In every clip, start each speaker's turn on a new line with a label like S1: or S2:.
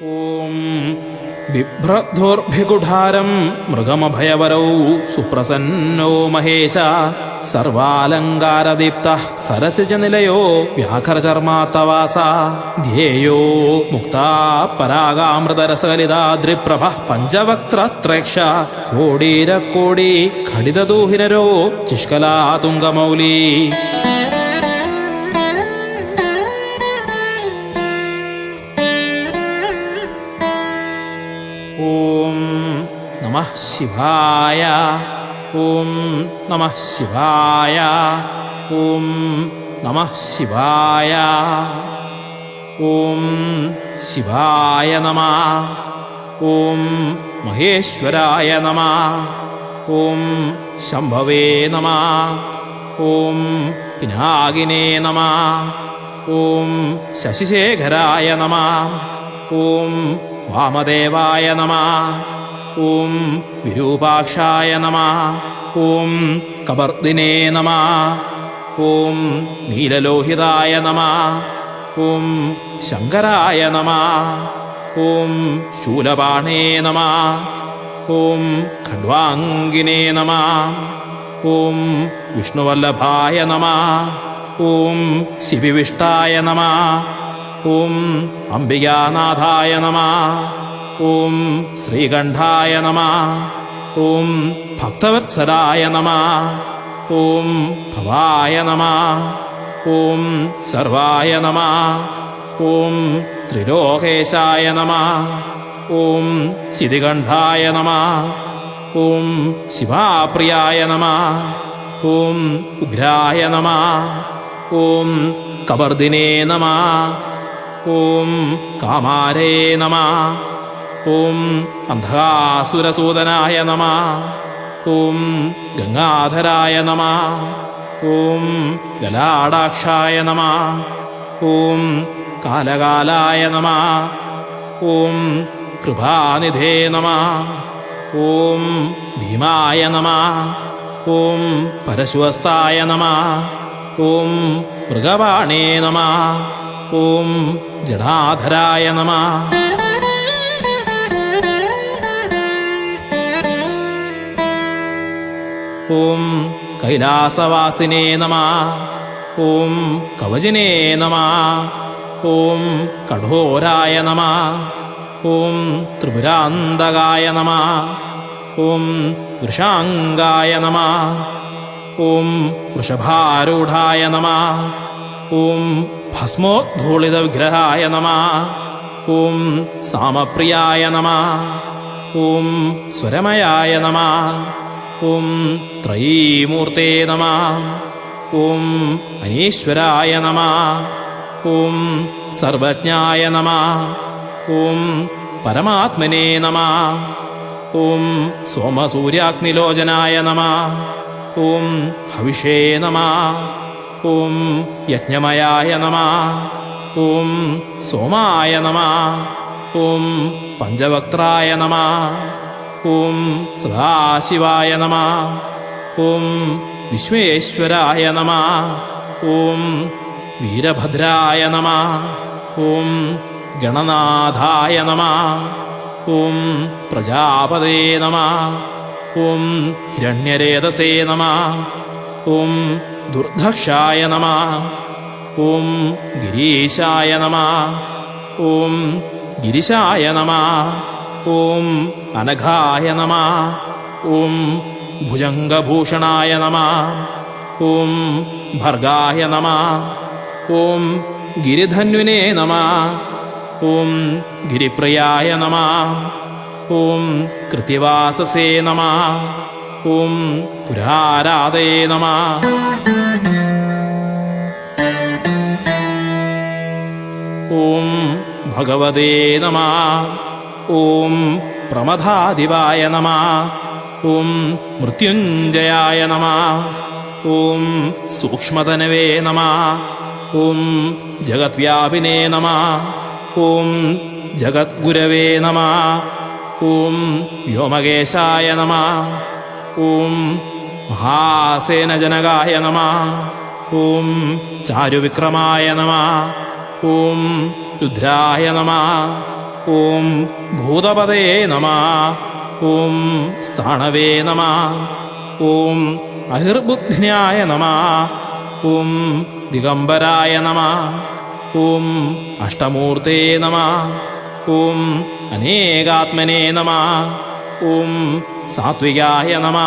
S1: ഓം. ബിഭ്രദ്ധോർഭികുഠാരം മൃഗമഭയവരൗ സുപ്രസന്നോ മഹേശ. സർവാലങ്കാരദീപ്ത സരസിജ നിലയോ വ്യാഘ്രചർമാത്തവാസ. ധ്യേയോ മുക്ത പരാഗാമൃതരസകലിതാദ്രിപ്രഭ പഞ്ചവക്ത്രേക്ഷ കോടീരക്കോടി ഖടിതദൂഹിനരോ ചിഷ്കലാതുംഗമൗലീ. शिवाय। ॐ नमः शिवाय। ॐ नमः शिवाय। ॐ शिवाय नमः। ॐ महेश्वराय नमः। ॐ शम्भवे नमः। ॐ पिनागिने नमः। ॐ शशिशेखराय नमः। ॐ वामदेवाय नमः। ഓം വിരൂപാക്ഷായ നമ. ഓം കബർദിനേ നമ. ഓം നീലലോഹിതായ നമ. ഓം ശങ്കരായ നമ. ഓം ശൂലപാണേ നമ. ഓം ഖഡ്വാംഗിനേ നമ. ഓം വിഷ്ണുവല്ലഭായ നമ. ഓം ശിവിവിഷ്ടായ നമ. ഓം അംബികാനാഥായ നമ. ഓം ശ്രീകണ്ഠായ നമ. ഓം ഭക്തവത്സലായ നമ. ഓം ഭവായ നമ. ഓം സർവായ നമ. ഓം ത്രിലോകേശായ നമ. ഓം ശിതികണ്ഠായ നമ. ഓം ശിവാപ്രിയായ നമ. ഓം ഉഗ്രായ നമ. ഓം കബർദിനേ നമ. ഓം കാമാരേ നമ. ഓം അന്ധകാസുരസൂദനായ നമ. ഓം ഗംഗാധരായ നമ. ഓം ഗലാടാക്ഷായ നമ. ഓം കാലകാലായ നമ. ഓം കൃപാനിധേ നമ. ഓം ഭീമായ നമ. ഓം പരശുവസ്തായ നമ. ഓം മൃഗവാണേ നമ. ഓം ജടാധരായ നമ. ഓം കൈലാസവാസിനേ നമ. ഓം കവചിനേ നമ. ഓം കഠോരായ നമ. ഓം ത്രിപുരാന്തകായ നമ. ഓം വൃഷാംഗായ നമ. ഓം വൃഷഭാരൂഢായ നമ. ഓം ഭസ്മോദ്ധൂളിത വിഗ്രഹായ നമ. ഓം സാമപ്രിയായ നമ. ഓം സ്വരമയായ നമ. ഓം ത്രയീമൂർത്തേ നമ. ഓം അനീശ്വരായ നമ. ഓം സർവജ്ഞായ നമ. ഓം പരമാത്മനേ നമ. ഓം സോമസൂര്യാഗ്നിലോചനായ നമ. ഓം ഹവിഷേ നമ. ഓം യജ്ഞമയായ നമ. ഓം സോമായ നമ. ഓം പഞ്ചവക്ത്രായ നമ. ഓം സദാശിവായ നമ. ഓം വിശ്വേശ്വരായ നമ. ഓം വീരഭദ്രായ നമ. ഓം ഗണനാഥായ നമ. ഓം പ്രജാപതേ നമ. ഓം ഹിരണ്യരേതസേ നമ. ഓം ദുർധക്ഷായ നമ. ഓം ഗിരീശായ നമ. ഓം ഗിരിശായ നമ. ഓം അനഘായ നമ ഓം ഭുജംഗഭൂഷണായ നമ ഓം ഭർഗായ നമ ഓം ഗിരിധന്വിനേ നമ ഓം ഗിരിപ്രിയായ നമ ഓം കൃത്യവാസസേ നമ ഓം പുരാരാധേ നമ. ഓം ഭഗവതേ നമ. ഓം പ്രമഥാധിപായ നമ. ഓം മൃത്യുഞ്ജയായ നമ. ഓം സൂക്ഷ്മതനവേ നമ. ഓം ജഗദ്വ്യാപിനേ നമ. ഓം ജഗദ്ഗുരവേ നമ. ഓം വ്യോമകേശായ നമ. ഓം മഹാസേനജനകായ നമ. ഓം ചാരുവിക്രമായ നമ. ഓം രുദ്രായ നമ. ഓം ഭൂതപതേ നമ. ഓം സ്ഥാണവേ നമ. ഓം അഹിർബുദ്ധിനായ നമ. ഓം ദിഗംബരായ നമ. ഓം അഷ്ടമൂർത്തേ നമ. ഓം അനേകാത്മനേ നമ. ഓം സാത്വികായ നമ.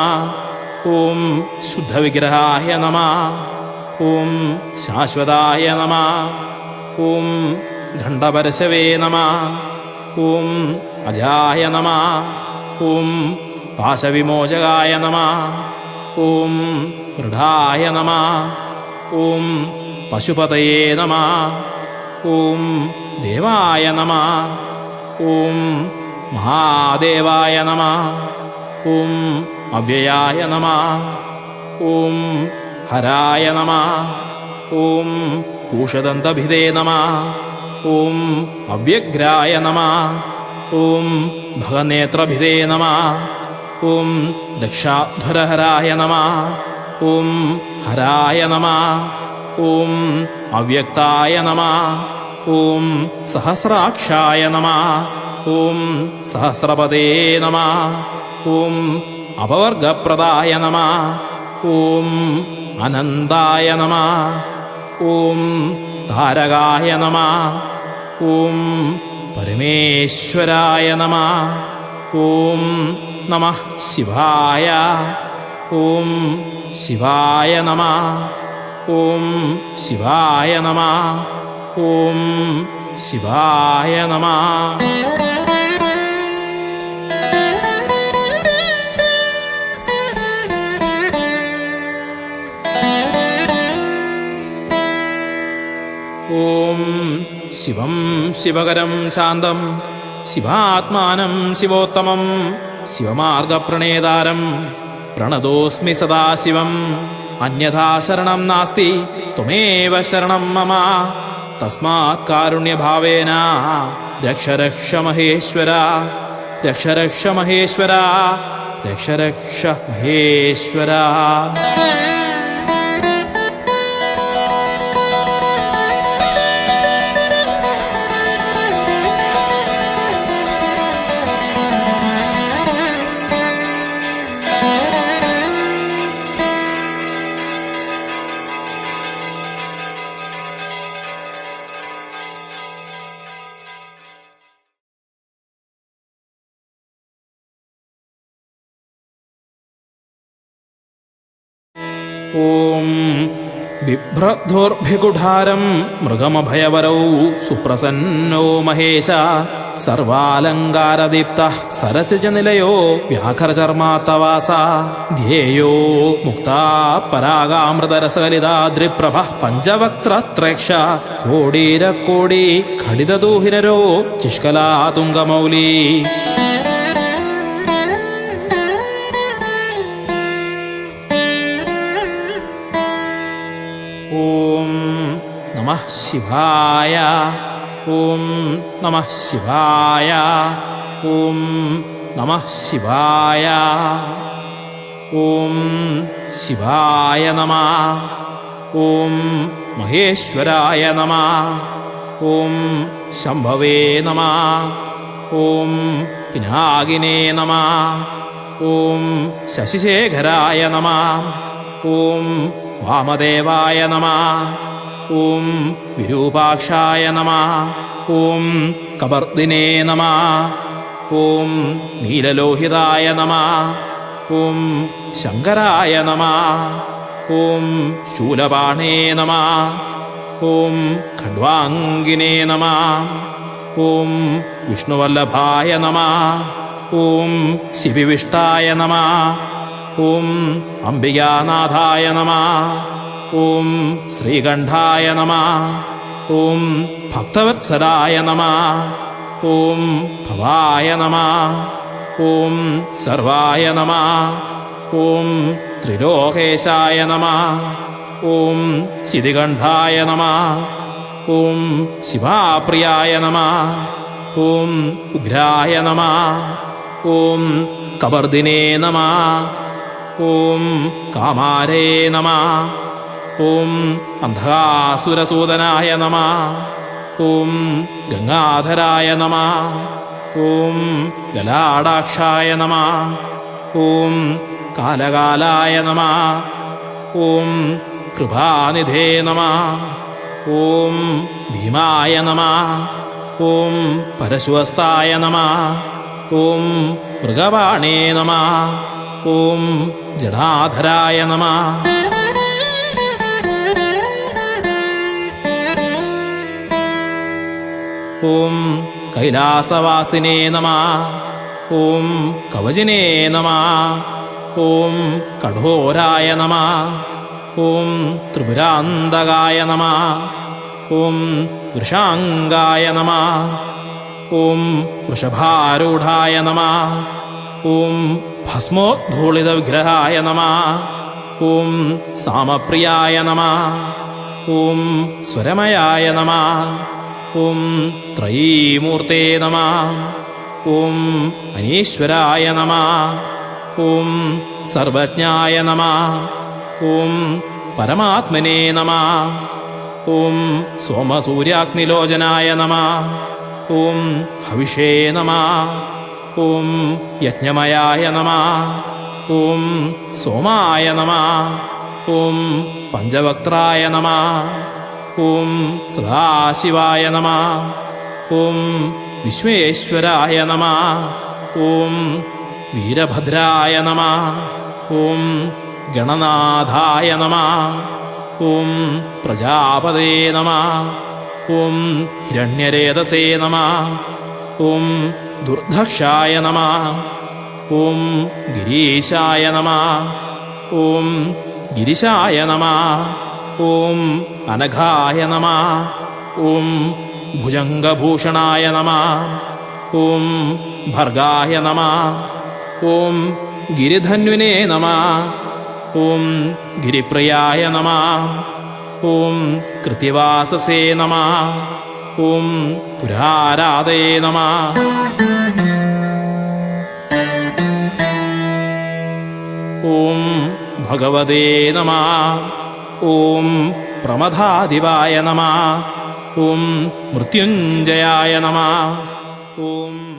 S1: ഓം ശുദ്ധവിഗ്രഹായ നമ. ഓം ശാശ്വതായ നമ. ഓം ഖണ്ഡപരശവേ നമ. ഓം അജായ നമ ഓം പാശവിമോചകായ നമ ഓം ദൃഢായ നമ ഓം പശുപതയേ നമ ഓം ദേവായ നമ ഓം മഹാദേവായ നമ ഓം അവ്യയായ നമ ഓം ഹരായ നമ ഓം കൂഷദന്തഭിതേ നമ. ഓം അവ്യഗ്രായ നമ ഓം ഭഗനേത്രഭിതേ നമ ഓം ദക്ഷാധുരഹരായ നമ ഓം ഹരായ നമ ഓം അവ്യക്തായ നമ ഓം സഹസ്രാക്ഷായ നമ ഓം സഹസ്രപദേ നമ ഓം അപവർഗപ്രദായ നമ ഓം അനന്തായ നമ ഓം താരകായ നമ ഓം പരമേശ്വരായ നമ ഓം നമ ശിവായ ഓം ശിവായ നമ ഓം ശിവായ നമ ഓം ശിവായ നമ ഓം ശിവം ശിവകരം ശാന്തം ശിവാത്മാനം ശിവോത്തമം ശിവമാർഗപ്രണേതാരം പ്രണതോസ്മി സദാശിവം അന്യഥാ ശരണം നാസ്തി ത്വമേവ ശരണം മമ തസ്മാത് കാരുണ്യഭാവേന രക്ഷ രക്ഷ മഹേശ്വര രക്ഷ രക്ഷ മഹേശ്വര രക്ഷ രക്ഷ മഹേശ്വര ഓം ബിഭ്രധോർഭികുഠാരം മൃഗമഭയവരൗ സുപ്രസന്നോ മഹേശ സർവാലങ്കാരദീപ്ത സരസിജ നിലയോ വ്യാഘ്രചർമാത്തവാസ ധ്യേയോ മുക്ത പരാഗാമൃതരസകലിതാദ്രിപ്രഭ പഞ്ചവക്ത്രേക്ഷ കോടീരക്കോടി ഖടിതദൂഹിനരോ ചിഷ്കലാതുംഗമൗലീ ശിവായ. ഓം നമ ശിവായ. ഓം നമ ശിവായ. ഓം ശിവായ നമ. ഓം മഹേശ്വരായ നമ. ഓം ശംഭവേ നമ. ഓം പിനാകിനേ നമ. ഓം ശശിശേഖരായ നമ. ഓം വാമദേവായ നമ. ഓം വിരൂപാക്ഷായ നമ ഓം കബർദിനേ നമ ഓം നീലലോഹിതായ നമ ഓം ശങ്കരായ നമ ഓം ശൂലപാണേ നമ ഓം ഖഡ്വാംഗിനേ നമ ഓം വിഷ്ണുവല്ലഭായ നമ ഓം ശിവിവിഷ്ടായ നമ ഓം അംബികാനാഥായ നമ ഓം ശ്രീകണ്ഠായ നമ. ഓം ഭക്തവത്സരായ നമ. ഓം ഭവായ നമ. ഓം സർവായ നമ. ഓം ത്രിലോകേശായ നമ. ഓം ശിതികണ്ഠായ നമ. ഓം ശിവാപ്രിയായ നമ. ഓം ഉഗ്രായ നമ. ഓം കബർദിനേ നമ. ഓം കാമാരേ നമ. ഓം അന്ധാസുരസൂദനായ നമ. ഓം ഗംഗാധരായ നമ. ഓം ലലാടാക്ഷായ നമ. ഓം കാലകാലായ നമ. ഓം കൃപാനിധേ നമ. ഓം ഭീമായ നമ. ഓം പരശുവസ്തായ നമ. ഓം മൃഗവാണേ നമ. ഓം ജടാധരായ നമ. ഓം കൈലാസവാസിനേ നമ ഓം കവചിനേ നമ ഓം കഠോരായ നമ ഓം ത്രിപുരാന്തകായ നമ ഓം വൃഷാംഗായ നമ ഓം വൃഷഭാരൂഢായ നമ ഓം ഭസ്മോദ്ധൂളിത വിഗ്രഹായ നമ ഓം സാമപ്രിയായ നമ ഓം സ്വരമയായ നമ ഓം ത്രയീമൂർത്തേ നമ. ഓം അനീശ്വരായ നമ. ഓം സർവജ്ഞായ നമ. ഓം പരമാത്മനേ നമ. ഓം സോമസൂര്യാഗ്നിലോചനായ നമ. ഓം ഹവിഷേ നമ. ഓം യജ്ഞമയായ നമ. ഓം സോമായ നമ. ഓം പഞ്ചവക്ത്രായ നമ. ഓം സദാശിവായ നമ. ഓം വിശ്വേശ്വരായ നമ. ഓം വീരഭദ്രായ നമ. ഓം ഗണനാഥായ നമ. ഓം പ്രജാപതേ നമ. ഓം ഹിരണ്യരേതസേ നമ. ഓം ദുർധക്ഷായ നമ. ഓം ഗിരീശായ നമ. ഓം ഗിരിശായ നമ. ॐ अनघाय नमः। ॐ भुजङ्गभूषणाय नमः। ॐ भर्गाय नमः। ॐ गिरिधन्विने नमः। ॐ गिरिप्रियाय नमः। ॐ कृतिवाससे नमः। ॐ पुरारादये नमः। ॐ भगवते नमः। ഓം പ്രമദാദിവായ നമ. ഓം മൃത്യുഞ്ജയായ നമ. ഓം